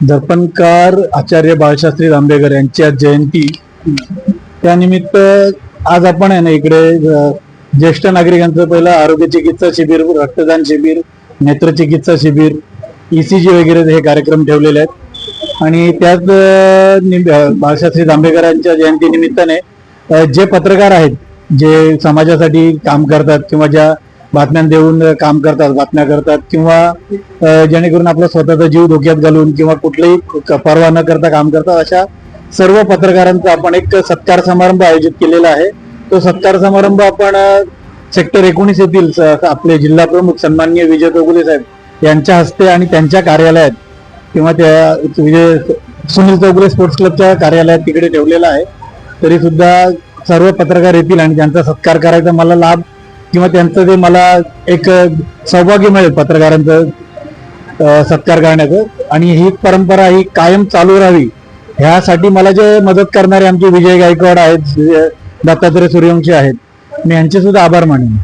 दर्पणकार आचार्य बाळशास्त्री जांभेकर यांची आज जयंती. त्यानिमित्त आज आपण आहे ना इकडे ज्येष्ठ नागरिकांचं पहिलं आरोग्य चिकित्सा शिबिर रक्तदान शिबिर नेत्रचिकित्सा शिबिर ईसीजी वगैरे हे कार्यक्रम ठेवलेले आहेत. आणि त्यात बाळशास्त्री जांभेकरांच्या जयंती निमित्ताने जे पत्रकार आहेत जे समाजासाठी काम करतात किंवा ज्या बातम्या देऊन काम करतात बातम्या करतात किंवा जेणेकरून आपला स्वतःचा जीव धोक्यात घालून किंवा कुठलीही परवा पर्वा न करता काम करतात अशा सर्व पत्रकारांचा आपण एक सत्कार समारंभ आयोजित केलेला आहे. तो सत्कार समारंभ आपण सेक्टर एकोणीस येथील आपले जिल्हा प्रमुख सन्माननीय विजय चौगुले साहेब यांच्या हस्ते आणि त्यांच्या कार्यालयात किंवा त्या विजय सुनील चौगुले स्पोर्ट्स क्लबच्या कार्यालयात तिकडे ठेवलेला आहे. तरी सुद्धा सर्व पत्रकार येतील आणि त्यांचा सत्कार करायचा मला लाभ किंवा त्यांचं ते मला एक सौभाग्य मिळेल पत्रकारांचं सत्कार करण्याचं. आणि ही परंपरा ही कायम चालू राहावी ह्यासाठी मला जे मदत करणारे आमचे विजय गायकवाड आहेत दत्तात्रय सूर्यवंशी आहेत मी यांचे सुद्धा आभार मानेन.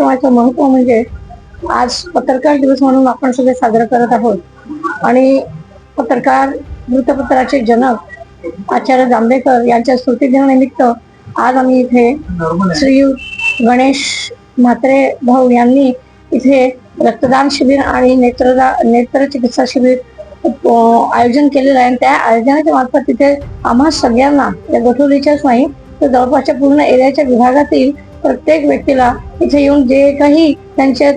कार्यक्रमाचं महत्त्व म्हणजे आज पत्रकार दिवस म्हणून आपण सगळे साजरा करत आहोत. आणि पत्रकार वृत्तपत्राचे जनक आचार्य जांभेकर यांच्या स्मृतिदिनानिमित्त आज आम्ही इथे श्री गणेश म्हात्रे भाऊ यांनी इथे रक्तदान शिबिर आणि नेत्रदा नेत्र चिकित्सा शिबिर आयोजन केलेलं आहे. आणि त्या आयोजनाच्या मार्फत तिथे आम्हा सगळ्यांना या गठोलीच्याच नाही तर जवळपासच्या पूर्ण एरियाच्या विभागातील प्रत्येक व्यक्तीला इथे येऊन जे काही त्यांच्या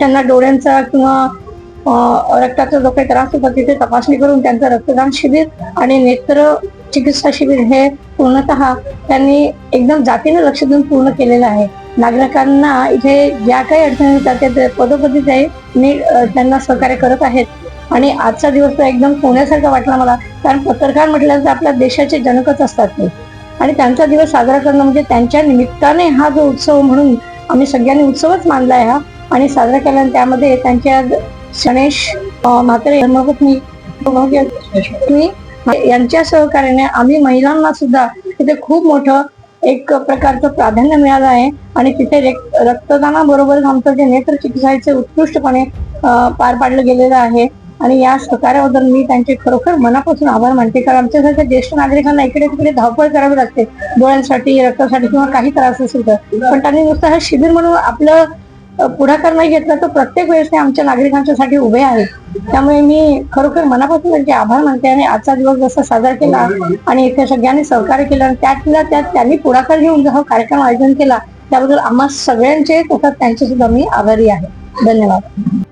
त्यांना डोळ्यांचा किंवा रक्ताचा जो काही त्रास होता तिथे तपासणी करून त्यांचं रक्तदान शिबिर आणि नेत्र चिकित्सा शिबिर हे पूर्णतः त्यांनी एकदम जातीने लक्ष देऊन पूर्ण केलेलं आहे. नागरिकांना इथे ज्या काही अडचणी येतात त्या पदोपदी ते मी त्यांना सहकार्य करत आहेत. आणि आजचा दिवस तर एकदम सोन्यासारखा वाटला मला कारण पत्रकार म्हटल्यानंतर आपल्या देशाचे जनकच असतात ते. आणि त्यांचा दिवस साजरा करणं म्हणजे त्यांच्या निमित्ताने हा जो उत्सव म्हणून आम्ही सगळ्यांनी उत्सवच मानला आहे हा. आणि साजरा केला त्यामध्ये त्यांच्या गणेश मात्र म्हात्रे धर्मपत्नी मी यांच्या सहकार्याने आम्ही महिलांना सुद्धा तिथे खूप मोठं एक प्रकारचं प्राधान्य मिळालं आहे. आणि तिथे रेक- रक्तदानाबरोबरच आमचं जे नेत्र चिकित्साचे उत्कृष्टपणे पार पाडलं गेलेलं आहे. आणि या सहकार्याबद्दल मी त्यांचे खरोखर मनापासून आभार मानते. कारण आमच्यासारख्या ज्येष्ठ नागरिकांना इकडे तिकडे धावपळ करावी लागते. डोळ्यांसाठी रक्तासाठी किंवा काही त्रास असेल तर. पण त्यांनी नुसतं हा शिबिर म्हणून आपलं पुढाकार नाही घेतला तर प्रत्येक वेळेस ते आमच्या नागरिकांच्यासाठी उभे आहेत. त्यामुळे मी खरोखर मनापासून त्यांचे आभार मानते आणि आजचा दिवस जसा साजरा केला आणि इथे सगळ्यांनी सहकार्य केलं आणि त्यातला त्यात त्यांनी पुढाकार घेऊन जो हा कार्यक्रम आयोजन केला त्याबद्दल आम्हा सगळ्यांचे तसंच त्यांचे सुद्धा मी आभारी आहे. धन्यवाद.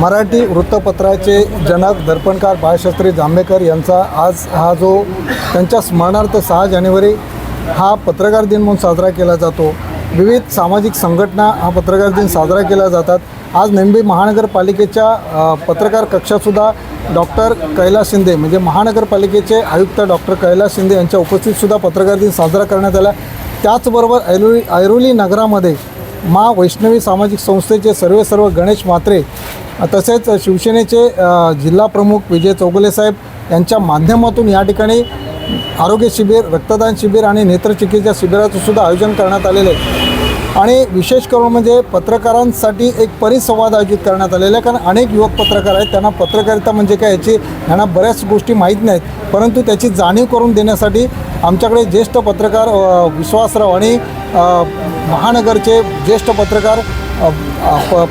मराठी वृत्तपत्राचे जनक दर्पणकार बाळशास्त्री जांभेकर यांचा आज हा जो त्यांच्या स्मरणार्थ सहा जानेवारी हा पत्रकार दिन म्हणून साजरा केला जातो. विविध सामाजिक संघटना हा पत्रकार दिन साजरा केला जातात. आज नेंबी महानगरपालिकेच्या पत्रकार कक्षातसुद्धा डॉक्टर कैलास शिंदे म्हणजे महानगरपालिकेचे आयुक्त डॉक्टर कैलास शिंदे यांच्या उपस्थितसुद्धा पत्रकार दिन साजरा करण्यात आला. त्याचबरोबर ऐरोली ऐरोली नगरामध्ये मा वैष्णवी सामाजिक संस्थेचे सर्वे सर्व गणेश म्हात्रे तसेच शिवसेनेचे जिल्हा प्रमुख विजय चौगुले साहेब यांच्या माध्यमातून या ठिकाणी आरोग्य शिबिर रक्तदान शिबिर आणि नेत्रचिकित्सा शिबिराचं सुद्धा आयोजन करण्यात आलेलं आहे. आणि विशेष करून म्हणजे पत्रकारांसाठी एक परिसंवाद आयोजित करण्यात आलेला आहे. कारण अनेक युवक पत्रकार आहेत. त्यांना पत्रकारिता म्हणजे काय याची यांना बऱ्याच गोष्टी माहीत नाहीत. परंतु त्याची जाणीव करून देण्यासाठी आमच्याकडे ज्येष्ठ पत्रकार विश्वासराव आणि महानगरचे ज्येष्ठ पत्रकार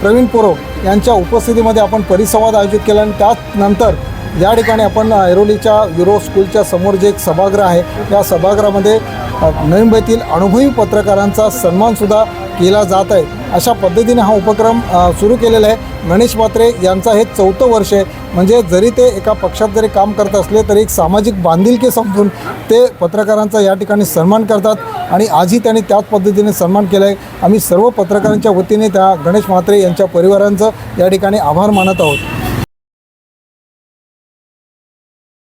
प्रवीण पोरो यांच्या उपस्थितीमध्ये आपण परिसंवाद आयोजित केला आणि त्यानंतर या ठिकाणी आपण ऐरोलीच्या युरो स्कूलच्या समोर जे एक सभागृह आहे या सभागृहामध्ये नवी मुंबईतील अनुभवी पत्रकारांचा सन्मानसुद्धा केला जात आहे. अशा पद्धतीने हा उपक्रम सुरू केलेला आहे. गणेश पात्रे यांचा हे चौथं वर्ष आहे. म्हणजे जरी ते एका पक्षात जरी काम करत असले तरी एक सामाजिक बांधिलकी समजून ते पत्रकारांचा या ठिकाणी सन्मान करतात. आणि आजही त्यांनी त्याच पद्धतीने सन्मान केला आहे आम्ही सर्व पत्रकारांच्या वतीने त्या गणेश म्हात्रे यांच्या परिवारांचं या ठिकाणी आभार मानत आहोत.